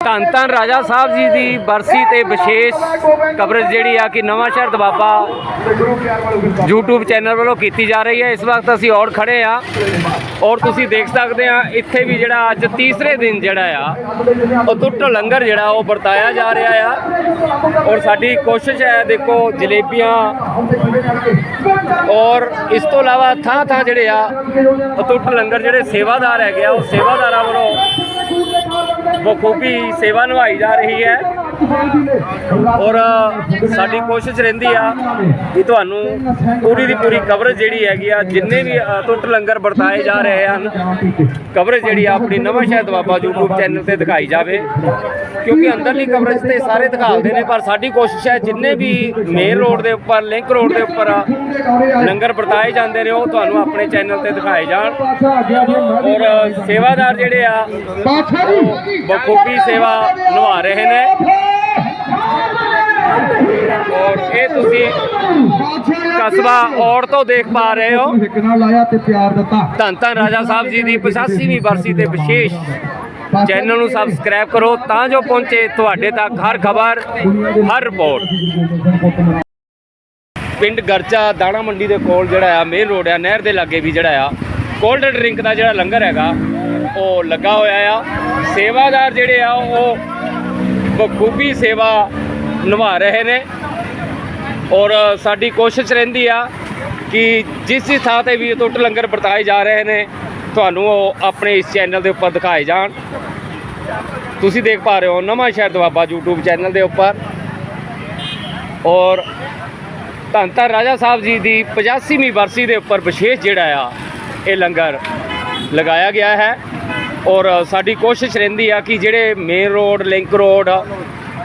ਧੰਨ ਧੰਨ ਰਾਜਾ ਸਾਹਿਬ ਜੀ ਦੀ ਬਰਸੀ ਤੇ ਵਿਸ਼ੇਸ਼ ਕਵਰੇਜ ਜਿਹੜੀ ਆ ਕਿ ਨਵਾਂ ਸ਼ਹਿਰ ਦਬਾਬਾ YouTube ਚੈਨਲ ਵੱਲੋਂ ਕੀਤੀ ਜਾ ਰਹੀ ਹੈ। ਇਸ ਵਕਤ ਅਸੀਂ ਔਰ ਖੜੇ ਆ ਔਰ ਤੁਸੀਂ ਦੇਖ ਸਕਦੇ ਆ, ਇੱਥੇ ਵੀ ਜਿਹੜਾ ਅੱਜ ਤੀਸਰੇ ਦਿਨ ਜਿਹੜਾ ਆ, ਉਹ ਟੁੱਟ ਲੰਗਰ ਜਿਹੜਾ ਉਹ ਵਰਤਾਇਆ ਜਾ ਰਿਹਾ ਆ। ਔਰ ਸਾਡੀ ਕੋਸ਼ਿਸ਼ ਹੈ, ਦੇਖੋ, ਜਲੇਬੀਆਂ ਔਰ ਇਸ ਤੋਂ ਇਲਾਵਾ ਥਾਂ ਥਾਂ ਜਿਹੜੇ ਆ ਅਟੁੱਟ ਲੰਗਰ ਜਿਹੜੇ ਸੇਵਾਦਾਰ ਹੈਗੇ ਆ, ਉਹ ਸੇਵਾਦਾਰਾਂ ਵੱਲੋਂ ਬਖੂਬੀ ਸੇਵਾ ਨਿਭਾਈ ਜਾ ਰਹੀ ਹੈ। ਔਰ ਸਾਡੀ ਕੋਸ਼ਿਸ਼ ਰਹਿੰਦੀ ਆ ਕਿ ਤੁਹਾਨੂੰ ਪੂਰੀ ਦੀ ਪੂਰੀ ਕਵਰੇਜ ਜਿਹੜੀ ਹੈਗੀ ਆ, ਜਿੰਨੇ ਵੀ ਅਟੁੱਟ ਲੰਗਰ ਵਰਤਾਏ ਜਾ ਰਹੇ ਹਨ ਕਵਰੇਜ ਜਿਹੜੀ ਆ, ਆਪਣੀ ਨਵਾਂ ਸ਼ਹਿਰ ਦਵਾਬਾ YouTube ਚੈਨਲ ਤੇ ਦਿਖਾਈ ਜਾਵੇ। ਕਿਉਂਕਿ ਅੰਦਰਲੀ ਕਵਰੇਜ ਤੇ ਸਾਰੇ ਦਿਖਾਉਂਦੇ ਨੇ, ਪਰ ਸਾਡੀ ਕੋਸ਼ਿਸ਼ ਹੈ ਜਿੰਨੇ ਵੀ ਮੇਨ ਰੋਡ ਦੇ ਉੱਪਰ ਲਿੰਕ ਰੋਡ ਦੇ ਉੱਪਰ ਲੰਗਰ ਵਰਤਾਏ ਜਾਂਦੇ ਨੇ, ਉਹ ਤੁਹਾਨੂੰ ਆਪਣੇ ਚੈਨਲ ਤੇ ਦਿਖਾਏ ਜਾਣ। ਔਰ ਸੇਵਾਦਾਰ ਜਿਹੜੇ ਆ, ਉਹ ਬਖੂਬੀ ਸੇਵਾ ਨਿਭਾ ਰਹੇ ਨੇ। ਔਰ ਇਹ ਤੁਸੀਂ ਕਸਬਾ ਔੜ ਤੋਂ ਦੇਖ ਪਾ ਰਹੇ ਹੋ। ਧੰਨ ਧੰਨ ਰਾਜਾ ਸਾਹਿਬ ਜੀ ਦੀ 85ਵੀਂ ਬਰਸੀ ਤੇ ਵਿਸ਼ੇਸ਼ ਚੈਨਲ ਨੂੰ ਸਬਸਕ੍ਰਾਈਬ ਕਰੋ ਤਾਂ ਜੋ ਪਹੁੰਚੇ ਤੁਹਾਡੇ ਤੱਕ ਹਰ ਖਬਰ, ਹਰ ਰਿਪੋਰਟ। ਪਿੰਡ ਗਰਚਾ ਦਾਣਾ ਮੰਡੀ ਦੇ ਕੋਲ ਜਿਹੜਾ ਆ, ਮੇਨ ਰੋਡ ਆ, ਨਹਿਰ ਦੇ ਲਾਗੇ ਵੀ ਜਿਹੜਾ ਆ, ਕੋਲਡ ਡਰਿੰਕ ਦਾ ਜਿਹੜਾ ਲੰਗਰ ਹੈਗਾ, ਉਹ ਲੱਗਾ ਹੋਇਆ ਆ। ਸੇਵਾਦਾਰ ਜਿਹੜੇ ਆ, ਉਹ ਬਖੂਬੀ ਸੇਵਾ ਨਿਭਾ ਰਹੇ ਨੇ। ਔਰ ਸਾਡੀ ਕੋਸ਼ਿਸ਼ ਰਹਿੰਦੀ ਆ ਕਿ ਜਿਸ ਜਿਸ ਥਾਂ ਤੇ ਵੀ ਟੁੱਟ ਲੰਗਰ ਵਰਤਾਏ ਜਾ ਰਹੇ ਨੇ, ਤੁਹਾਨੂੰ ਉਹ ਆਪਣੇ ਇਸ ਚੈਨਲ ਦੇ ਉੱਪਰ ਦਿਖਾਏ ਜਾਣ। ਤੁਸੀਂ ਦੇਖ ਪਾ ਰਹੇ ਹੋ ਨਵਾਂ ਸ਼ਹਿਰ ਦਵਾਬਾ YouTube ਚੈਨਲ ਦੇ ਉੱਪਰ। ਔਰ ਧੰਨ ਧੰਨ ਰਾਜਾ ਸਾਹਿਬ ਜੀ ਦੀ 85ਵੀਂ ਬਰਸੀ ਦੇ ਉੱਪਰ ਵਿਸ਼ੇਸ਼ ਜਿਹੜਾ ਆ, ਇਹ ਲੰਗਰ ਲਗਾਇਆ ਗਿਆ ਹੈ। ਔਰ ਸਾਡੀ ਕੋਸ਼ਿਸ਼ ਰਹਿੰਦੀ ਆ ਕਿ ਜਿਹੜੇ ਮੇਨ ਰੋਡ ਲਿੰਕ ਰੋਡ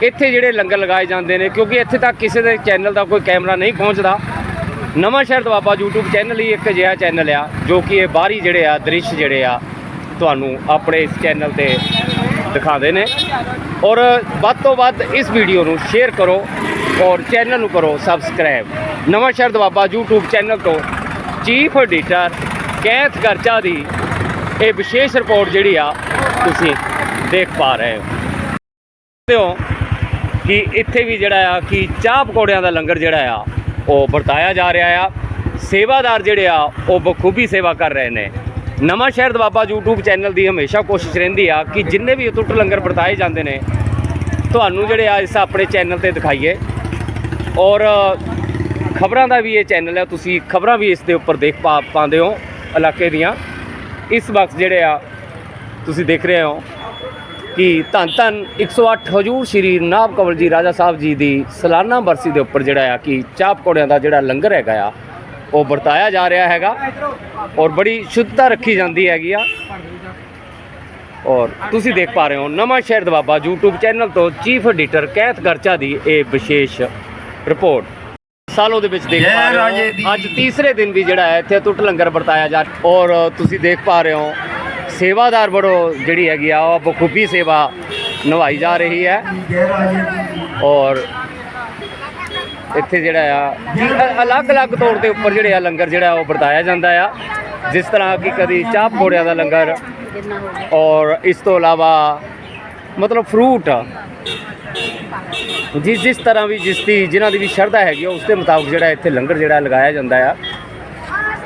ਇੱਥੇ ਜਿਹੜੇ ਲੰਗਰ ਲਗਾਏ ਜਾਂਦੇ ਨੇ, ਕਿਉਂਕਿ ਇੱਥੇ ਤੱਕ ਕਿਸੇ ਦੇ ਚੈਨਲ ਦਾ ਕੋਈ ਕੈਮਰਾ ਨਹੀਂ ਪਹੁੰਚਦਾ। ਨਵਾਂ ਸ਼ਹਿਰ ਦਵਾਬਾ YouTube ਚੈਨਲ ਹੀ ਇੱਕ ਅਜਿਹਾ ਚੈਨਲ ਆ, ਜੋ ਕਿ ਇਹ ਬਾਹਰੀ ਜਿਹੜੇ ਆ, ਦ੍ਰਿਸ਼ ਜਿਹੜੇ ਆ, ਤੁਹਾਨੂੰ ਆਪਣੇ ਇਸ ਚੈਨਲ ਤੇ ਦਿਖਾਉਂਦੇ ਨੇ। ਔਰ ਵੱਧ ਤੋਂ ਵੱਧ ਇਸ ਵੀਡੀਓ ਨੂੰ ਸ਼ੇਅਰ ਕਰੋ ਔਰ ਚੈਨਲ ਨੂੰ ਕਰੋ subscribe Nawan Shahar Doaba YouTube channel ਤੋਂ ਚੀਫ ਐਡੀਟਰ ਕੈਥ ਗਰਚਾ ਦੀ ਇਹ ਵਿਸ਼ੇਸ਼ ਰਿਪੋਰਟ ਜਿਹੜੀ ਆ, ਤੁਸੀਂ ਦੇਖ ਪਾ ਰਹੇ ਹੋ। ਹੋ ਕਿ ਇੱਥੇ ਵੀ ਜਿਹੜਾ ਆ ਕਿ ਚਾਹ ਪਕੌੜਿਆਂ ਦਾ ਲੰਗਰ ਜਿਹੜਾ ਆ, ਉਹ ਵਰਤਾਇਆ ਜਾ ਰਿਹਾ ਆ। ਸੇਵਾਦਾਰ ਜਿਹੜੇ ਆ, ਉਹ ਬਖੂਬੀ ਸੇਵਾ ਕਰ ਰਹੇ ਨੇ। ਨਵਾਂ ਸ਼ਹਿਰ ਦਵਾਬਾ YouTube ਚੈਨਲ ਦੀ ਹਮੇਸ਼ਾ ਕੋਸ਼ਿਸ਼ ਰਹਿੰਦੀ ਆ ਕਿ ਜਿੰਨੇ ਵੀ ਟੁੱਟ ਲੰਗਰ ਵਰਤਾਏ ਜਾਂਦੇ ਨੇ, ਤੁਹਾਨੂੰ ਜਿਹੜੇ ਆ ਇਸ ਆਪਣੇ ਚੈਨਲ ਤੇ ਦਿਖਾਈਏ। ਔਰ ਖਬਰਾਂ ਦਾ ਵੀ ਇਹ ਚੈਨਲ ਹੈ ਤੁਸੀਂ ਖਬਰਾਂ ਵੀ ਇਸ ਦੇ ਉੱਪਰ ਦੇਖ ਪਾ, ਪਾਉਂਦੇ ਹੋ ਇਲਾਕੇ ਦੀਆਂ। ਇਸ ਵਕਤ ਜਿਹੜੇ ਆ, ਤੁਸੀਂ ਦੇਖ ਰਹੇ ਹੋ ਕਿ ਧੰਨ ਧੰਨ 108 ਹਜੂਰ ਸ਼੍ਰੀ ਨਾਭ ਕਵਲ ਜੀ ਰਾਜਾ ਸਾਹਿਬ ਜੀ ਦੀ ਸਾਲਾਨਾ ਬਰਸੀ ਦੇ ਉੱਪਰ ਜਿਹੜਾ ਆ ਕਿ ਚਾਹ ਪਕੌੜਿਆਂ ਦਾ ਜਿਹੜਾ ਲੰਗਰ ਹੈਗਾ ਆ ਉਹ ਵਰਤਾਇਆ ਜਾ ਰਿਹਾ ਹੈਗਾ ਔਰ ਬੜੀ ਸ਼ੁੱਧਤਾ ਰੱਖੀ ਜਾਂਦੀ ਹੈਗੀ ਆ। ਔਰ ਤੁਸੀਂ ਦੇਖ ਪਾ ਰਹੇ ਹੋ ਨਵਾਂ ਸ਼ਹਿਰ ਦਵਾਬਾ YouTube ਚੈਨਲ ਤੋਂ ਚੀਫ ਐਡੀਟਰ ਕੈਥ ਗਰਚਾ ਦੀ ਇਹ ਵਿਸ਼ੇਸ਼ ਰਿਪੋਰਟ। ਸਾਲੋਂ ਦੇ ਵਿੱਚ ਦੇਖ ਪਾ ਰਹੇ ਹੋ ਅੱਜ ਤੀਸਰੇ ਦਿਨ ਵੀ ਜਿਹੜਾ ਹੈ ਇੱਥੇ ਟੁੱਟ ਲੰਗਰ ਵਰਤਾਇਆ ਜਾ ਔਰ ਤੁਸੀਂ ਦੇਖ ਪਾ ਰਹੇ ਹੋ ਸੇਵਾਦਾਰ ਬੜੋ ਜਿਹੜੀ ਹੈਗੀ ਆ ਉਹ ਬਖੂਬੀ ਸੇਵਾ ਨਿਭਾਈ ਜਾ ਰਹੀ ਹੈ। ਔਰ ਇੱਥੇ ਜਿਹੜਾ ਆ ਅਲੱਗ-ਅਲੱਗ ਤੌਰ ਦੇ ਉੱਪਰ ਜਿਹੜੇ ਆ ਲੰਗਰ ਜਿਹੜਾ ਉਹ ਵਰਤਾਇਆ ਜਾਂਦਾ ਆ। ਜਿਸ ਤਰ੍ਹਾਂ ਕਿ ਕਦੀ ਚਾਹ ਪਕੌੜਿਆਂ ਦਾ ਲੰਗਰ ਔਰ ਇਸ ਤੋਂ ਇਲਾਵਾ ਮਤਲਬ ਫਰੂਟ ਜਿਸ ਜਿਸ ਤਰ੍ਹਾਂ ਵੀ ਜਿਸ ਦੀ ਜਿਨ੍ਹਾਂ ਦੀ ਵੀ ਸ਼ਰਧਾ ਹੈਗੀ ਆ, ਉਸ ਦੇ ਮੁਤਾਬਕ ਜਿਹੜਾ ਇੱਥੇ ਲੰਗਰ ਜਿਹੜਾ ਲਗਾਇਆ ਜਾਂਦਾ ਆ।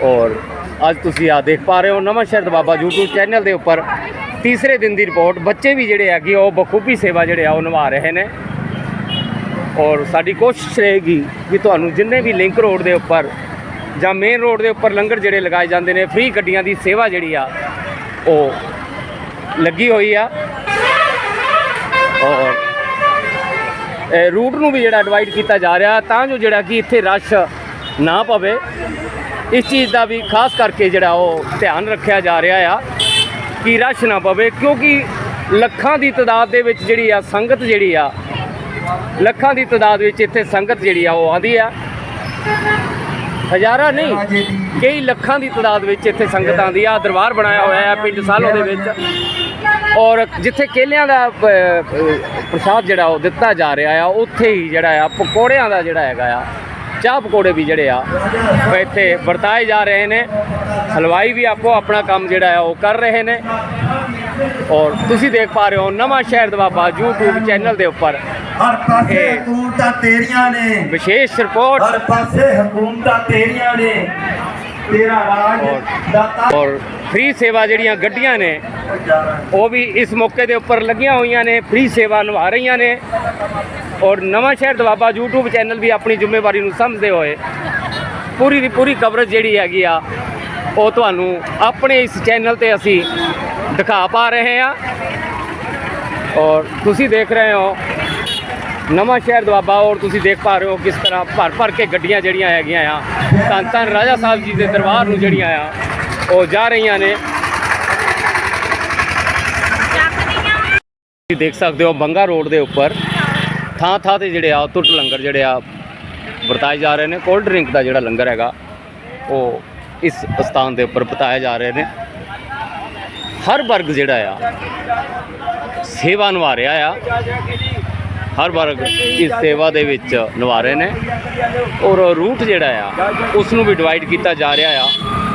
ਔਰ ਅੱਜ ਤੁਸੀਂ ਆ ਦੇਖ ਪਾ ਰਹੇ ਹੋ ਨਵਾਂ ਸ਼ਹਿਰ ਬਾਬਾ YouTube ਚੈਨਲ ਦੇ ਉੱਪਰ। ਤੀਸਰੇ ਦਿਨ ਦੀ ਰਿਪੋਰਟ ਬੱਚੇ ਵੀ ਜਿਹੜੇ ਹੈਗੇ ਉਹ ਬਖੂਬੀ ਸੇਵਾ ਜਿਹੜੇ ਆ, ਉਹ ਨਿਭਾ ਰਹੇ ਨੇ। ਔਰ ਸਾਡੀ ਕੋਸ਼ਿਸ਼ ਰਹੇਗੀ ਕਿ ਤੁਹਾਨੂੰ ਜਿੰਨੇ ਵੀ ਲਿੰਕ ਰੋਡ ਦੇ ਉੱਪਰ ਜਾਂ ਮੇਨ ਰੋਡ ਦੇ ਉੱਪਰ ਲੰਗਰ ਜਿਹੜੇ ਲਗਾਏ ਜਾਂਦੇ ਨੇ ਫ੍ਰੀ ਗੱਡੀਆਂ ਦੀ ਸੇਵਾ ਜਿਹੜੀ ਆ, ਉਹ ਲੱਗੀ ਹੋਈ ਆ। ਔਰ ਰੂਟ ਨੂੰ ਵੀ ਜਿਹੜਾ ਡਿਵਾਈਡ ਕੀਤਾ ਜਾ ਰਿਹਾ, ਤਾਂ ਜੋ ਜਿਹੜਾ ਕਿ ਇੱਥੇ ਰਸ਼ ਨਾ ਪਵੇ। ਇਸ ਚੀਜ਼ ਦਾ ਵੀ ਖਾਸ ਕਰਕੇ ਜਿਹੜਾ ਉਹ ਧਿਆਨ ਰੱਖਿਆ ਜਾ ਰਿਹਾ ਆ ਕਿ ਰਸ਼ ਨਾ ਪਵੇ, ਕਿਉਂਕਿ ਲੱਖਾਂ ਦੀ ਤਾਦਾਦ ਦੇ ਵਿੱਚ ਜਿਹੜੀ ਆ ਸੰਗਤ ਜਿਹੜੀ ਆ, ਲੱਖਾਂ ਦੀ ਤਾਦਾਦ ਵਿੱਚ ਇੱਥੇ ਸੰਗਤ ਜਿਹੜੀ ਆ ਉਹ ਆਉਂਦੀ ਆ। ਹਜ਼ਾਰਾਂ ਨਹੀਂ, ਕਈ ਲੱਖਾਂ ਦੀ ਤਾਦਾਦ ਵਿੱਚ ਇੱਥੇ ਸੰਗਤ ਆਉਂਦੀ ਆ। ਦਰਬਾਰ ਬਣਾਇਆ ਹੋਇਆ ਹੈ ਪਿੰਡ ਸਾਲੋ ਦੇ ਵਿੱਚ। ਔਰ ਜਿੱਥੇ ਕੇਲਿਆਂ ਦਾ ਪ੍ਰਸ਼ਾਦ ਜਿਹੜਾ ਉਹ ਦਿੱਤਾ ਜਾ ਰਿਹਾ ਆ, ਉੱਥੇ ਹੀ ਜਿਹੜਾ ਆ, ਪਕੌੜਿਆਂ ਦਾ ਜਿਹੜਾ ਹੈਗਾ ਆ ਚਾਹ ਪਕੌੜੇ ਵੀ ਜਿਹੜੇ ਆ ਉਹ ਇੱਥੇ ਵਰਤਾਏ ਜਾ ਰਹੇ ਨੇ। ਹਲਵਾਈ ਵੀ ਆਪੋ ਆਪਣਾ ਕੰਮ ਜਿਹੜਾ ਆ ਉਹ ਕਰ ਰਹੇ ਨੇ। ਔਰ ਤੁਸੀਂ ਦੇਖ ਪਾ ਰਹੇ ਹੋ ਨਵਾਂ ਸ਼ਹਿਰ ਦਵਾਬਾ YouTube ਚੈਨਲ ਦੇ ਉੱਪਰ। ਹਰ ਪਾਸੇ ਹਕੂਮਤਾਂ ਤੇਰੀਆਂ ਨੇ। ਵਿਸ਼ੇਸ਼ ਰਿਪੋਰਟ। ਹਰ ਪਾਸੇ ਹਕੂਮਤਾਂ ਤੇਰੀਆਂ ਨੇ। ਤੇਰਾ ਰਾਜ ਦਾਤਾ ਔਰ ਫ੍ਰੀ ਸੇਵਾ ਜਿਹੜੀਆਂ ਗੱਡੀਆਂ ਨੇ ਉਹ ਵੀ ਇਸ ਮੌਕੇ ਦੇ ਉੱਪਰ ਲੱਗੀਆਂ ਹੋਈਆਂ ਨੇ। ਫ੍ਰੀ ਸੇਵਾ ਨਿਭਾ ਰਹੀਆਂ ਨੇ। ਔਰ ਨਵਾਂ ਸ਼ਹਿਰ ਦਵਾਬਾ YouTube ਚੈਨਲ ਵੀ ਆਪਣੀ ਜ਼ਿੰਮੇਵਾਰੀ ਨੂੰ ਸਮਝਦੇ ਹੋਏ ਪੂਰੀ ਦੀ ਪੂਰੀ ਕਵਰੇਜ ਜਿਹੜੀ ਹੈਗੀ ਆ, ਉਹ ਤੁਹਾਨੂੰ ਆਪਣੇ ਇਸ ਚੈਨਲ ਤੇ ਅਸੀਂ ਦਿਖਾ ਪਾ ਰਹੇ ਹਾਂ। ਔਰ ਤੁਸੀਂ ਦੇਖ ਰਹੇ ਹੋ, ਨਵਾਂ ਸ਼ਹਿਰ ਦਵਾਬਾ ਔਰ ਤੁਸੀਂ ਦੇਖ ਪਾ ਰਹੇ ਹੋ ਕਿਸ ਤਰ੍ਹਾਂ ਭਰ ਭਰ ਕੇ ਗੱਡੀਆਂ ਜਿਹੜੀਆਂ ਹੈਗੀਆਂ ਆ, ਧੰਨ ਧੰਨ ਰਾਜਾ ਸਾਹਿਬ ਜੀ ਦੇ ਦਰਬਾਰ ਨੂੰ ਜਿਹੜੀਆਂ ਆ, ਉਹ ਜਾ ਰਹੀਆਂ ਨੇ। ਤੁਸੀਂ ਦੇਖ ਸਕਦੇ ਹੋ ਬੰਗਾ ਰੋਡ ਦੇ ਉੱਪਰ ਥਾਂ ਥਾਂ ਤੇ ਜਿਹੜੇ ਆ ਟੁੱਟ ਲੰਗਰ ਜਿਹੜੇ ਆ ਵਰਤਾਏ ਜਾ ਰਹੇ ਨੇ। ਕੋਲਡ ਡਰਿੰਕ ਦਾ ਜਿਹੜਾ ਲੰਗਰ ਹੈਗਾ, ਉਹ ਇਸ ਸਥਾਨ ਦੇ ਉੱਪਰ ਬਤਾਏ ਜਾ ਰਹੇ ਨੇ। ਹਰ ਵਰਗ ਜਿਹੜਾ ਆ, ਸੇਵਾ ਨਿਭਾ ਰਿਹਾ ਆ। ਹਰ ਵਰਗ ਇਸ ਸੇਵਾ ਦੇ ਵਿੱਚ ਨਿਭਾ ਰਹੇ ਨੇ। ਔਰ ਰੂਟ ਜਿਹੜਾ ਆ, ਉਸ ਨੂੰ ਵੀ ਡਿਵਾਈਡ ਕੀਤਾ ਜਾ ਰਿਹਾ ਆ।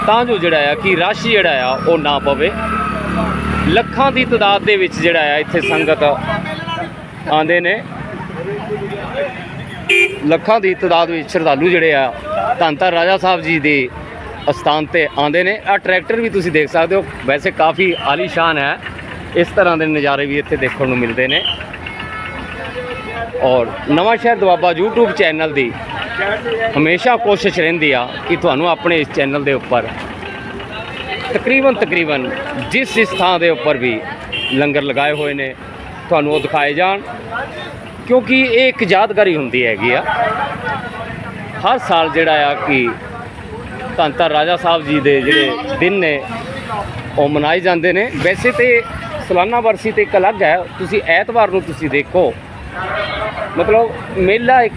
ਤਾਂ ਜੋ ਜਿਹੜਾ ਆ ਕਿ ਰਸ਼ ਜਿਹੜਾ ਆ, ਉਹ ਨਾ ਪਵੇ। ਲੱਖਾਂ ਦੀ ਤਦਾਦ ਦੇ ਵਿੱਚ ਜਿਹੜਾ ਆ, ਇੱਥੇ ਸੰਗਤ ਆਉਂਦੇ ਨੇ। ਲੱਖਾਂ ਦੀ ਤਦਾਦ ਵਿੱਚ ਸ਼ਰਧਾਲੂ ਜਿਹੜੇ ਆ, ਧੰਨ ਧੰਨ ਰਾਜਾ ਸਾਹਿਬ ਜੀ ਦੇ ਅਸਥਾਨ ਤੇ ਆਉਂਦੇ ਨੇ। ਆ ਟਰੈਕਟਰ ਵੀ ਤੁਸੀਂ ਦੇਖ ਸਕਦੇ ਹੋ, ਵੈਸੇ ਕਾਫੀ ਆਲੀਸ਼ਾਨ ਹੈ। ਇਸ ਤਰ੍ਹਾਂ ਦੇ ਨਜ਼ਾਰੇ ਵੀ ਇੱਥੇ ਦੇਖਣ ਨੂੰ ਮਿਲਦੇ ਨੇ। ਔਰ ਨਵਾਂ ਸ਼ਹਿਰ ਦੁਆਬਾ YouTube ਚੈਨਲ ਦੀ ਹਮੇਸ਼ਾ ਕੋਸ਼ਿਸ਼ ਰਹਿੰਦੀ ਆ ਕਿ ਤੁਹਾਨੂੰ ਆਪਣੇ ਇਸ ਚੈਨਲ ਦੇ ਉੱਪਰ ਤਕਰੀਬਨ ਤਕਰੀਬਨ ਜਿਸ ਇਸ ਥਾਂ ਦੇ ਉੱਪਰ ਵੀ ਲੰਗਰ ਲਗਾਏ ਹੋਏ ਨੇ, ਤੁਹਾਨੂੰ ਉਹ ਦਿਖਾਏ ਜਾਣ। ਕਿਉਂਕਿ ਇਹ ਇੱਕ ਯਾਦਗਾਰੀ ਹੁੰਦੀ ਹੈਗੀ ਆ। ਹਰ ਸਾਲ ਜਿਹੜਾ ਆ ਕਿ ਧੰਨ ਧੰਨ ਰਾਜਾ ਸਾਹਿਬ ਜੀ ਦੇ ਜਿਹੜੇ ਦਿਨ ਨੇ, ਉਹ ਮਨਾਏ ਜਾਂਦੇ ਨੇ। ਵੈਸੇ ਤੇ ਸਾਲਾਨਾ ਵਰਸੀ ਤੇ ਇੱਕ ਅਲੱਗ ਹੈ। ਤੁਸੀਂ ਐਤਵਾਰ ਨੂੰ ਤੁਸੀਂ ਦੇਖੋ। ਮਤਲਬ ਮੇਲਾ ਇੱਕ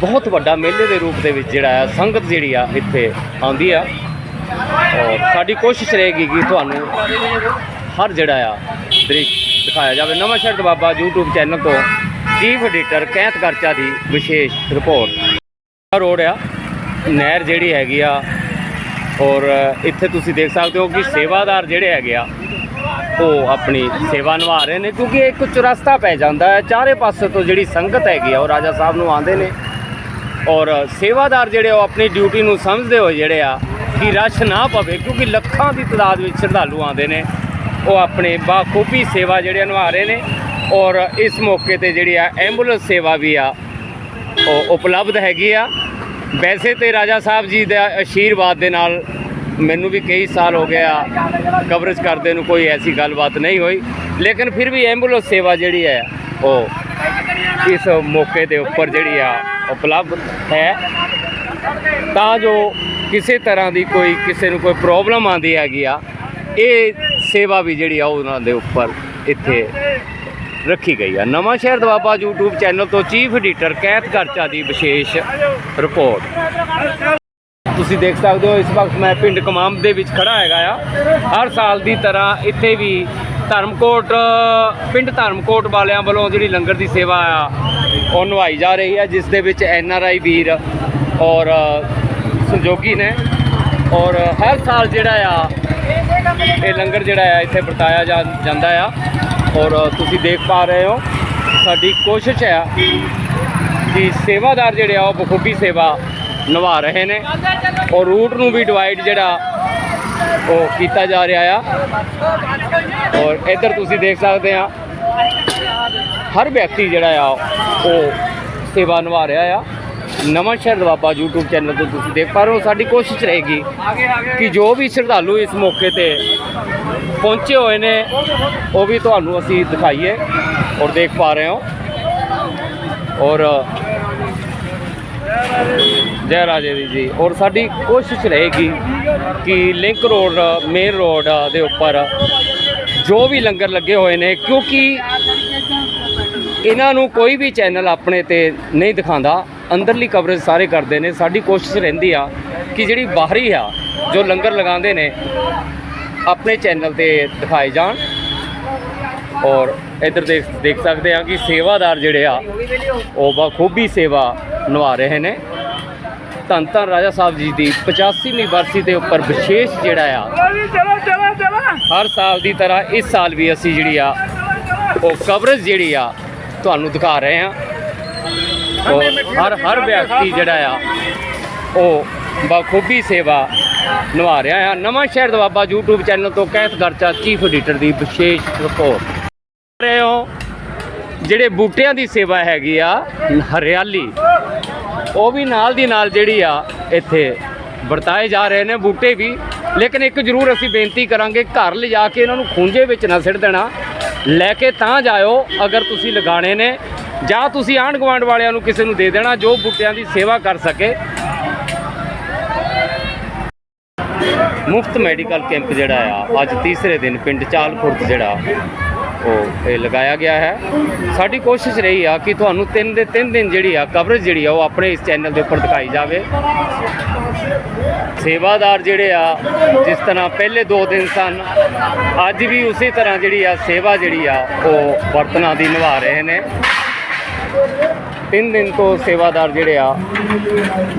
ਬਹੁਤ ਵੱਡਾ ਮੇਲੇ ਦੇ ਰੂਪ ਦੇ ਵਿੱਚ ਜਿਹੜਾ ਆ, ਸੰਗਤ ਜਿਹੜੀ ਆ, ਇੱਥੇ ਆਉਂਦੀ ਆ। ਔਰ ਸਾਡੀ ਕੋਸ਼ਿਸ਼ ਰਹੇਗੀ ਕਿ ਤੁਹਾਨੂੰ ਹਰ ਜਿਹੜਾ ਆ, ਦ੍ਰਿਸ਼ ਦਿਖਾਇਆ ਜਾਵੇ। ਨਵਾਂ ਸ਼ਹਿਰ ਬਾਬਾ YouTube ਚੈਨਲ ਤੋਂ ਚੀਫ ਐਡੀਟਰ ਕੈਂਤ ਗਰਚਾ ਦੀ ਵਿਸ਼ੇਸ਼ ਰਿਪੋਰਟ। ਰੋਡ ਆ, ਨਹਿਰ ਜਿਹੜੀ ਹੈਗੀ ਆ, ਔਰ ਇੱਥੇ ਤੁਸੀਂ ਦੇਖ ਸਕਦੇ ਹੋ ਕਿ ਸੇਵਾਦਾਰ ਜਿਹੜੇ ਹੈਗੇ ਆ, ਉਹ ਆਪਣੀ ਸੇਵਾ ਨਿਭਾ ਰਹੇ ਨੇ, ਕਿਉਂਕਿ ਇੱਕ ਚੁਰਸਤਾ ਪੈ ਜਾਂਦਾ ਹੈ, ਚਾਰੇ ਪਾਸੇ ਤੋਂ ਜਿਹੜੀ ਸੰਗਤ ਹੈਗੀ ਆ, ਉਹ ਰਾਜਾ ਸਾਹਿਬ ਨੂੰ ਆਉਂਦੇ ਨੇ। ਔਰ ਸੇਵਾਦਾਰ ਜਿਹੜੇ ਉਹ ਆਪਣੀ ਡਿਊਟੀ ਨੂੰ ਸਮਝਦੇ ਹੋਏ ਜਿਹੜੇ ਆ, ਕਿ ਰਸ਼ ਨਾ ਪਵੇ, ਕਿਉਂਕਿ ਲੱਖਾਂ ਦੀ ਤਾਦਾਦ ਵਿੱਚ ਸ਼ਰਧਾਲੂ ਆਉਂਦੇ ਨੇ। ਉਹ ਆਪਣੇ ਬਾਖੂਬੀ ਸੇਵਾ ਜਿਹੜੇ ਨਿਭਾ ਰਹੇ ਨੇ। ਔਰ ਇਸ ਮੌਕੇ ਤੇ ਜਿਹੜੀ ਆ ਐਂਬੂਲੈਂਸ ਸੇਵਾ ਵੀ ਆ, ਉਹ ਉਪਲਬਧ ਹੈਗੀ ਆ। ਵੈਸੇ ਤੇ ਰਾਜਾ ਸਾਹਿਬ ਜੀ ਦਾ ਆਸ਼ੀਰਵਾਦ ਦੇ ਨਾਲ ਮੈਨੂੰ ਵੀ ਕਈ ਸਾਲ ਹੋ ਗਿਆ ਕਵਰੇਜ ਕਰਦੇ ਨੂੰ ਕੋਈ ਐਸੀ ਗੱਲਬਾਤ ਨਹੀਂ ਹੋਈ, ਲੇਕਿਨ ਫਿਰ ਵੀ ਐਂਬੂਲੈਂਸ ਸੇਵਾ ਜਿਹੜੀ ਹੈ, ਉਹ ਇਸ ਮੌਕੇ ਦੇ ਉੱਪਰ ਜਿਹੜੀ ਆ, ਉਪਲਬਧ ਹੈ। ਤਾਂ ਜੋ ਕਿਸੇ ਤਰ੍ਹਾਂ ਦੀ ਕੋਈ ਕਿਸੇ ਨੂੰ ਕੋਈ ਪ੍ਰੋਬਲਮ ਆਂਦੀ ਹੈਗੀ ਆ, ਇਹ ਸੇਵਾ ਵੀ ਜਿਹੜੀ ਆ ਉਹਨਾਂ ਦੇ ਉੱਪਰ ਇੱਥੇ ਰੱਖੀ ਗਈ ਆ। ਨਵਾਂ ਸ਼ਹਿਰ ਦਵਾਬਾ YouTube ਚੈਨਲ ਤੋਂ ਚੀਫ ਐਡੀਟਰ ਕੈਤ ਕਰਚਾ ਦੀ ਵਿਸ਼ੇਸ਼ ਰਿਪੋਰਟ। ਤੁਸੀਂ ਦੇਖ ਸਕਦੇ ਹੋ, ਇਸ ਵਕਤ ਮੈਂ ਪਿੰਡ ਕਮਾਮ ਦੇ ਵਿੱਚ ਖੜਾ ਹੈਗਾ ਆ। ਹਰ ਸਾਲ ਦੀ ਤਰ੍ਹਾਂ ਇੱਥੇ ਵੀ ਧਰਮਕੋਟ, ਪਿੰਡ ਧਰਮਕੋਟ ਵਾਲਿਆਂ ਵੱਲੋਂ ਜਿਹੜੀ ਲੰਗਰ ਦੀ ਸੇਵਾ ਆ, ਉਹ ਨਿਭਾਈ ਜਾ ਰਹੀ ਹੈ ਜਿਸ ਦੇ ਵਿੱਚ ਐਨ ਆਰ ਆਈ ਵੀਰ ਔਰ ਸੰਜੋਗੀ ਨੇ। ਔਰ ਹਰ ਸਾਲ ਜਿਹੜਾ ਆ, ਇਹ ਲੰਗਰ ਜਿਹੜਾ ਆ, ਇੱਥੇ ਵਰਤਾਇਆ ਜਾ- ਜਾਂਦਾ ਆ। ਔਰ ਤੁਸੀਂ ਦੇਖ ਪਾ ਰਹੇ ਹੋ, ਸਾਡੀ ਕੋਸ਼ਿਸ਼ ਹੈ ਕਿ ਸੇਵਾਦਾਰ ਜਿਹੜੇ ਆ, ਉਹ ਬਖੂਬੀ ਸੇਵਾ ਨਿਭਾ ਰਹੇ ਨੇ ਔਰ ਰੂਟ ਨੂੰ ਵੀ ਡਿਵਾਈਡ ਜਿਹੜਾ ਉਹ ਕੀਤਾ ਜਾ ਰਿਹਾ ਆ। ਔਰ ਇੱਧਰ ਤੁਸੀਂ ਦੇਖ ਸਕਦੇ ਆ, ਹਰ ਵਿਅਕਤੀ ਜਿਹੜਾ ਆ, ਉਹ ਸੇਵਾ ਨਿਭਾ ਰਿਹਾ ਆ। ਨਵਾਂ ਸ਼ਹਿਰ ਦਵਾਬਾ YouTube ਚੈਨਲ ਤੋਂ ਤੁਸੀਂ ਦੇਖ ਪਾ ਰਹੇ ਹੋ, ਸਾਡੀ ਕੋਸ਼ਿਸ਼ ਰਹੇਗੀ ਕਿ ਜੋ ਵੀ ਸ਼ਰਧਾਲੂ ਇਸ ਮੌਕੇ ਤੇ ਪਹੁੰਚੇ ਹੋਏ ਨੇ, ਉਹ ਵੀ ਤੁਹਾਨੂੰ ਅਸੀਂ ਦਿਖਾਈਏ ਔਰ ਦੇਖ ਪਾ ਰਹੇ ਹੋ। ਔਰ, ਜੈ ਰਾਜੇ ਦੀ ਜੀ, ਔਰ ਸਾਡੀ ਕੋਸ਼ਿਸ਼ ਰਹੇਗੀ ਕਿ ਲਿੰਕ ਰੋਡ ਮੇਨ ਰੋਡ ਦੇ ਉੱਪਰ ਜੋ ਵੀ ਲੰਗਰ ਲੱਗੇ ਹੋਏ ਨੇ, ਕਿਉਂਕਿ ਇਹਨਾਂ ਨੂੰ ਕੋਈ ਵੀ ਚੈਨਲ ਆਪਣੇ ਤੇ ਨਹੀਂ ਦਿਖਾਉਂਦਾ। ਅੰਦਰਲੀ ਕਵਰੇਜ ਸਾਰੇ ਕਰਦੇ ਨੇ, ਸਾਡੀ ਕੋਸ਼ਿਸ਼ ਰਹਿੰਦੀ ਆ ਕਿ ਜਿਹੜੀ ਬਾਹਰੀ ਆ, ਜੋ ਲੰਗਰ ਲਗਾਉਂਦੇ ਨੇ ਆਪਣੇ ਚੈਨਲ ਤੇ ਦਿਖਾਏ ਜਾਣ। ਔਰ ਇੱਧਰ ਦੇਖ ਦੇਖ ਸਕਦੇ ਆ ਕਿ ਸੇਵਾਦਾਰ ਜਿਹੜੇ ਆ, ਉਹ ਬਖੂਬੀ ਸੇਵਾ ਨਿਭਾ ਰਹੇ ਨੇ। ਧੰਨ ਧੰਨ ਰਾਜਾ ਸਾਹਿਬ ਜੀ ਦੀ 85ਵੀਂ ਬਰਸੀ ਦੇ ਉੱਪਰ ਵਿਸ਼ੇਸ਼ ਜਿਹੜਾ ਆ, ਹਰ ਸਾਲ ਦੀ ਤਰ੍ਹਾਂ ਇਸ ਸਾਲ ਵੀ ਅਸੀਂ ਜਿਹੜੀ ਆ, ਉਹ ਕਵਰੇਜ ਜਿਹੜੀ ਆ ਤੁਹਾਨੂੰ ਦਿਖਾ ਰਹੇ ਆ ਉਹ ਹਰ ਹਰ ਵਿਅਕਤੀ ਜਿਹੜਾ ਆ, ਉਹ ਬਖੂਬੀ ਸੇਵਾ ਨਿਭਾ ਰਿਹਾ ਆ ਨਵਾਂ ਸ਼ਹਿਰ ਦਾ ਬਾਬਾ YouTube ਚੈਨਲ ਤੋਂ ਕਹਿਤ ਗਰਚਾ ਚੀਫ ਐਡੀਟਰ ਦੀ ਵਿਸ਼ੇਸ਼ ਰਿਪੋਰਟ। ਰਹੇ ਹੋ, ਜਿਹੜੇ ਬੂਟਿਆਂ ਦੀ ਸੇਵਾ ਹੈਗੀ ਆ, ਹਰਿਆਲੀ, ਉਹ ਵੀ ਨਾਲ ਦੀ ਨਾਲ ਜਿਹੜੀ ਆ, ਇੱਥੇ ਵਰਤਾਏ ਜਾ ਰਹੇ ਨੇ ਬੂਟੇ ਵੀ। ਲੇਕਿਨ ਇੱਕ ਜ਼ਰੂਰ ਅਸੀਂ ਬੇਨਤੀ ਕਰਾਂਗੇ, ਘਰ ਲਿਜਾ ਕੇ ਇਹਨਾਂ ਨੂੰ ਖੂੰਜੇ ਵਿੱਚ ਨਾ ਸਿੱਟ ਦੇਣਾ। ਲੈ ਕੇ ਤਾਂ ਜਾਇਓ, ਅਗਰ ਤੁਸੀਂ ਲਗਾਣੇ ਨੇ। ਜਾਂ ਤੁਸੀਂ ਆਂਢ ਗੁਆਂਢ ਵਾਲਿਆਂ ਨੂੰ ਕਿਸੇ ਨੂੰ ਦੇ ਦੇਣਾ, ਜੋ ਬੂਟਿਆਂ ਦੀ ਸੇਵਾ ਕਰ ਸਕੇ। ਮੁਫਤ ਮੈਡੀਕਲ ਕੈਂਪ ਜਿਹੜਾ ਆ, ਅੱਜ ਤੀਸਰੇ ਦਿਨ ਪਿੰਡ ਚਾਲਖੁਰਦ ਜਿਹੜਾ, ਉਹ ਇਹ ਲਗਾਇਆ ਗਿਆ ਹੈ। ਸਾਡੀ ਕੋਸ਼ਿਸ਼ ਰਹੀ ਆ ਕਿ ਤੁਹਾਨੂੰ ਤਿੰਨ ਦੇ ਤਿੰਨ ਦਿਨ ਜਿਹੜੀ ਆ ਕਵਰੇਜ ਜਿਹੜੀ ਆ, ਉਹ ਆਪਣੇ ਇਸ ਚੈਨਲ ਦੇ ਉੱਪਰ ਦਿਖਾਈ ਜਾਵੇ। ਸੇਵਾਦਾਰ ਜਿਹੜੇ ਆ, ਜਿਸ ਤਰ੍ਹਾਂ ਪਹਿਲੇ ਦੋ ਦਿਨ ਸਨ, ਅੱਜ ਵੀ ਉਸੇ ਤਰ੍ਹਾਂ ਜਿਹੜੀ ਆ ਸੇਵਾ ਜਿਹੜੀ ਆ, ਉਹ ਵਰਤਨਾਂ ਦੀ ਨਿਭਾ ਰਹੇ ਨੇ। ਤਿੰਨ ਦਿਨ ਤੋਂ ਸੇਵਾਦਾਰ ਜਿਹੜੇ ਆ,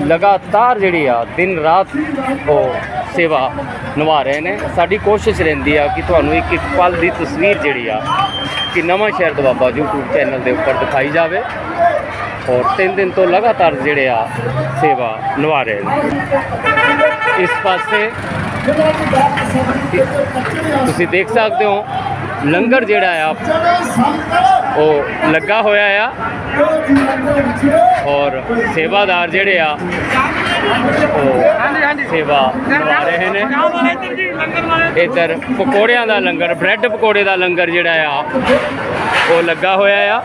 ਲਗਾਤਾਰ ਜਿਹੜੀ ਆ, ਦਿਨ ਰਾਤ ਉਹ ਸੇਵਾ ਨਿਭਾ ਰਹੇ ਨੇ। ਸਾਡੀ ਕੋਸ਼ਿਸ਼ ਰਹਿੰਦੀ ਆ ਕਿ ਤੁਹਾਨੂੰ ਇੱਕ ਇੱਕ ਪਲ ਦੀ ਤਸਵੀਰ ਜਿਹੜੀ ਆ, ਕਿ ਨਵਾਂ ਸ਼ਹਿਰ ਦਵਾਬਾ YouTube ਚੈਨਲ ਦੇ ਉੱਪਰ ਦਿਖਾਈ ਜਾਵੇ। ਔਰ ਤਿੰਨ ਦਿਨ ਤੋਂ ਲਗਾਤਾਰ ਜਿਹੜੇ ਆ, ਸੇਵਾ ਨਿਭਾ ਰਹੇ ਨੇ। ਇਸ ਪਾਸੇ ਤੁਸੀਂ ਦੇਖ ਸਕਦੇ ਹੋ ਲੰਗਰ ਜਿਹੜਾ ਆ, ਉਹ ਲੱਗਾ ਹੋਇਆ ਆ। ਔਰ ਸੇਵਾਦਾਰ ਜਿਹੜੇ ਆ, ਉਹ ਸੇਵਾ ਨਿਭਾ ਰਹੇ ਨੇ। ਇੱਧਰ ਪਕੌੜਿਆਂ ਦਾ ਲੰਗਰ, ਬ੍ਰੈਡ ਪਕੌੜੇ ਦਾ ਲੰਗਰ ਜਿਹੜਾ ਆ, ਉਹ ਲੱਗਾ ਹੋਇਆ ਆ।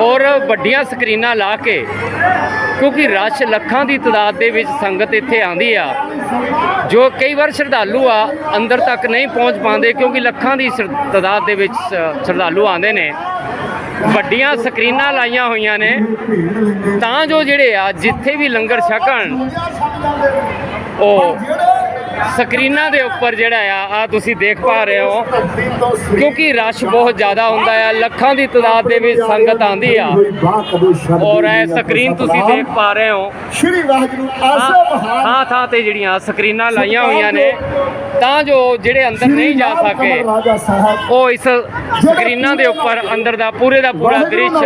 ਔਰ ਵੱਡੀਆਂ ਸਕਰੀਨਾਂ ਲਾ ਕੇ ਕਿਉਂਕਿ ਰਸ਼ ਲੱਖਾਂ ਦੀ ਤਦਾਦ ਦੇ ਵਿੱਚ ਸੰਗਤ ਇੱਥੇ ਆਂਦੀ ਆ। ਜੋ ਕਈ ਵਾਰ ਸ਼ਰਧਾਲੂ ਆ, ਅੰਦਰ ਤੱਕ ਨਹੀਂ ਪਹੁੰਚ ਪਾਉਂਦੇ ਕਿਉਂਕਿ ਲੱਖਾਂ ਦੀ ਸ਼ਰ- ਤਦਾਦ ਦੇ ਵਿੱਚ ਸ਼ਰਧਾਲੂ ਆਉਂਦੇ ਨੇ। ਵੱਡੀਆਂ ਸਕਰੀਨਾਂ ਲਾਈਆਂ ਹੋਈਆਂ ਨੇ। ਤਾਂ ਜੋ ਜਿਹੜੇ ਆ, ਜਿੱਥੇ ਵੀ ਲੰਗਰ ਛਕਣ, ਉਹ ਸਕਰੀਨਾਂ ਦੇ ਉੱਪਰ ਜਿਹੜਾ ਆ ਆ ਤੁਸੀਂ ਦੇਖ ਪਾ ਰਹੇ ਹੋ। ਕਿਉਂਕਿ ਰਸ਼ ਬਹੁਤ ਜ਼ਿਆਦਾ ਹੁੰਦਾ ਆ ਲੱਖਾਂ ਦੀ ਤਦਾਦ ਦੇ ਵਿੱਚ ਸੰਗਤ ਆਂਦੀ ਆ। ਔਰ ਇਹ ਸਕਰੀਨ ਤੁਸੀਂ ਦੇਖ ਪਾ ਰਹੇ ਹੋ। ਸ਼੍ਰੀ ਵਾਹਿਗੁਰੂ ਆਸਾ ਮਹਾਨ ਥਾਂ ਥਾਂ ਤੇ ਜਿਹੜੀਆਂ ਸਕਰੀਨਾਂ ਲਾਈਆਂ ਹੋਈਆਂ ਨੇ ਤਾਂ ਜੋ ਜਿਹੜੇ ਅੰਦਰ ਨਹੀਂ ਜਾ ਸਕੇ ਉਹ ਇਸ ਸਕਰੀਨਾਂ ਦੇ ਉੱਪਰ ਅੰਦਰ ਦਾ ਪੂਰੇ ਦਾ ਪੂਰਾ ਦ੍ਰਿਸ਼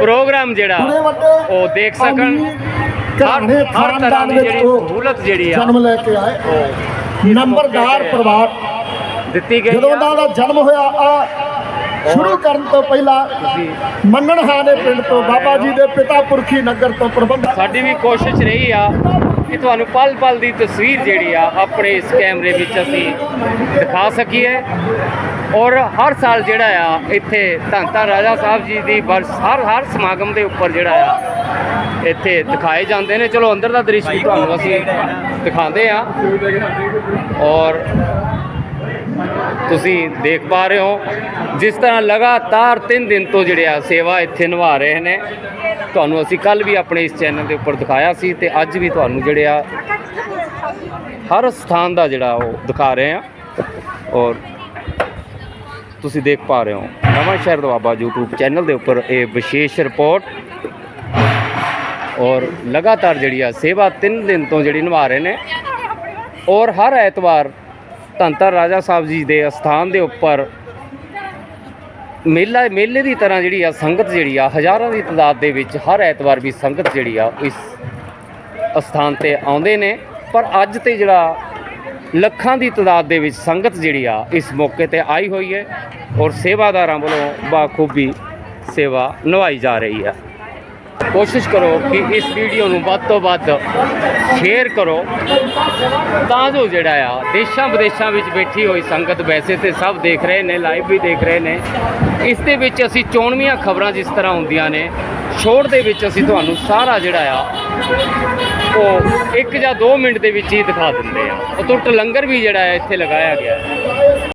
ਪ੍ਰੋਗਰਾਮ ਜਿਹੜਾ ਉਹ ਦੇਖ ਸਕਣ। ਹਰ ਹਰ ਤਰ੍ਹਾਂ ਦੀ ਜਿਹੜੀ ਸਹੂਲਤ ਜਿਹੜੀ ਆ ਜਨਮ ਲੈ ਕੇ ਆਏ। ਉਹ ਨੰਬਰਦਾਰ ਪਰਿਵਾਰ ਦਿੱਤੀ ਗਈ ਜਦੋਂ ਆ। ਉਹਨਾਂ ਦਾ ਜਨਮ ਹੋਇਆ ਆ ਸ਼ੁਰੂ ਕਰਨ ਤੋਂ ਪਹਿਲਾਂ ਤੁਸੀਂ ਮੰਨਣਹਾ ਦੇ ਪਿੰਡ ਤੋਂ ਬਾਬਾ ਜੀ ਦੇ ਪਿਤਾ ਪੁਰਖੀ ਨਗਰ ਤੋਂ ਪ੍ਰਬੰਧਕ। ਸਾਡੀ ਵੀ ਕੋਸ਼ਿਸ਼ ਰਹੀ ਆ ਕਿ ਤੁਹਾਨੂੰ ਪਲ ਪਲ ਦੀ ਤਸਵੀਰ ਜਿਹੜੀ ਆ ਆਪਣੇ ਇਸ ਕੈਮਰੇ ਵਿੱਚ ਅਸੀਂ ਦਿਖਾ ਸਕੀਏ। ਔਰ ਹਰ ਸਾਲ ਜਿਹੜਾ ਆ, ਇੱਥੇ ਧੰਨ ਧੰਨ ਰਾਜਾ ਸਾਹਿਬ ਜੀ ਦੀ ਬਰਸ ਹਰ ਹਰ ਸਮਾਗਮ ਦੇ ਉੱਪਰ ਜਿਹੜਾ ਆ, ਇੱਥੇ ਦਿਖਾਏ ਜਾਂਦੇ ਨੇ। ਚਲੋ, ਅੰਦਰ ਦਾ ਦ੍ਰਿਸ਼ ਵੀ ਤੁਹਾਨੂੰ ਅਸੀਂ ਦਿਖਾਉਂਦੇ ਆ। ਔਰ ਤੁਸੀਂ ਦੇਖ ਪਾ ਰਹੇ ਹੋ, ਜਿਸ ਤਰ੍ਹਾਂ ਲਗਾਤਾਰ 3 ਦਿਨ ਤੋਂ ਜਿਹੜੇ ਆ ਸੇਵਾ ਇੱਥੇ ਨਿਭਾ ਰਹੇ ਨੇ। ਤੁਹਾਨੂੰ ਅਸੀਂ ਕੱਲ ਵੀ ਆਪਣੇ ਇਸ ਚੈਨਲ ਦੇ ਉੱਪਰ ਦਿਖਾਇਆ ਸੀ ਤੇ ਅੱਜ ਵੀ ਤੁਹਾਨੂੰ ਜਿਹੜੇ ਆ, ਹਰ ਸਥਾਨ ਦਾ ਜਿਹੜਾ ਉਹ ਦਿਖਾ ਰਹੇ ਆ। ਔਰ ਤੁਸੀਂ ਦੇਖ ਪਾ ਰਹੇ ਹੋ ਨਵਾਂ ਸ਼ਹਿਰ ਦਾ ਬਾਬਾ YouTube ਚੈਨਲ ਦੇ ਉੱਪਰ ਇਹ ਵਿਸ਼ੇਸ਼ ਰਿਪੋਰਟ। ਔਰ ਲਗਾਤਾਰ ਜਿਹੜੀ ਆ ਸੇਵਾ 3 ਦਿਨ ਤੋਂ ਜਿਹੜੀ ਨਿਭਾ ਰਹੇ ਨੇ। ਔਰ ਹਰ ਐਤਵਾਰ ਧੰਨ ਧੰਨ ਰਾਜਾ ਸਾਹਿਬ ਜੀ ਦੇ ਅਸਥਾਨ ਦੇ ਉੱਪਰ ਮੇਲਾ, ਮੇਲੇ ਦੀ ਤਰ੍ਹਾਂ ਜਿਹੜੀ ਆ ਸੰਗਤ ਜਿਹੜੀ ਆ, ਹਜ਼ਾਰਾਂ ਦੀ ਤਾਦਾਦ ਦੇ ਵਿੱਚ ਹਰ ਐਤਵਾਰ ਵੀ ਸੰਗਤ ਜਿਹੜੀ ਆ ਇਸ ਅਸਥਾਨ ਤੇ ਆਉਂਦੇ ਨੇ। ਪਰ ਅੱਜ ਤੇ ਜਿਹੜਾ ਲੱਖਾਂ ਦੀ ਤਾਦਾਦ ਦੇ ਵਿੱਚ ਸੰਗਤ ਜਿਹੜੀ ਆ, ਇਸ ਮੌਕੇ ਤੇ ਆਈ ਹੋਈ ਹੈ ਔਰ ਸੇਵਾਦਾਰਾਂ ਵੱਲੋਂ ਬਾਖੂਬੀ ਸੇਵਾ ਨਿਭਾਈ ਜਾ ਰਹੀ ਹੈ। ਕੋਸ਼ਿਸ਼ ਕਰੋ ਕਿ ਇਸ ਵੀਡੀਓ ਨੂੰ ਵੱਧ ਤੋਂ ਵੱਧ ਸ਼ੇਅਰ ਕਰੋ। ਤਾਂ ਜੋ ਜਿਹੜਾ ਆ, ਦੇਸ਼ਾਂ ਵਿਦੇਸ਼ਾਂ ਵਿੱਚ ਬੈਠੀ ਹੋਈ ਸੰਗਤ ਵੈਸੇ ਤੇ ਸਭ ਦੇਖ ਰਹੇ ਨੇ ਲਾਈਵ ਵੀ ਦੇਖ ਰਹੇ ਨੇ। ਇਸ ਦੇ ਵਿੱਚ ਅਸੀਂ ਚੋਣਵੀਆਂ ਖਬਰਾਂ ਜਿਸ ਤਰ੍ਹਾਂ ਹੁੰਦੀਆਂ ਨੇ, ਛੋੜ ਦੇ ਵਿੱਚ ਅਸੀਂ ਤੁਹਾਨੂੰ ਸਾਰਾ ਜਿਹੜਾ ਆ ਉਹ 1 ਜਾਂ 2 ਮਿੰਟ ਦੇ ਵਿੱਚ ਹੀ ਦਿਖਾ ਦਿੰਦੇ ਆ। ਉਹ ਟੁੱਟ ਲੰਗਰ ਵੀ ਜਿਹੜਾ ਹੈ, ਇੱਥੇ ਲਗਾਇਆ ਗਿਆ ਹੈ।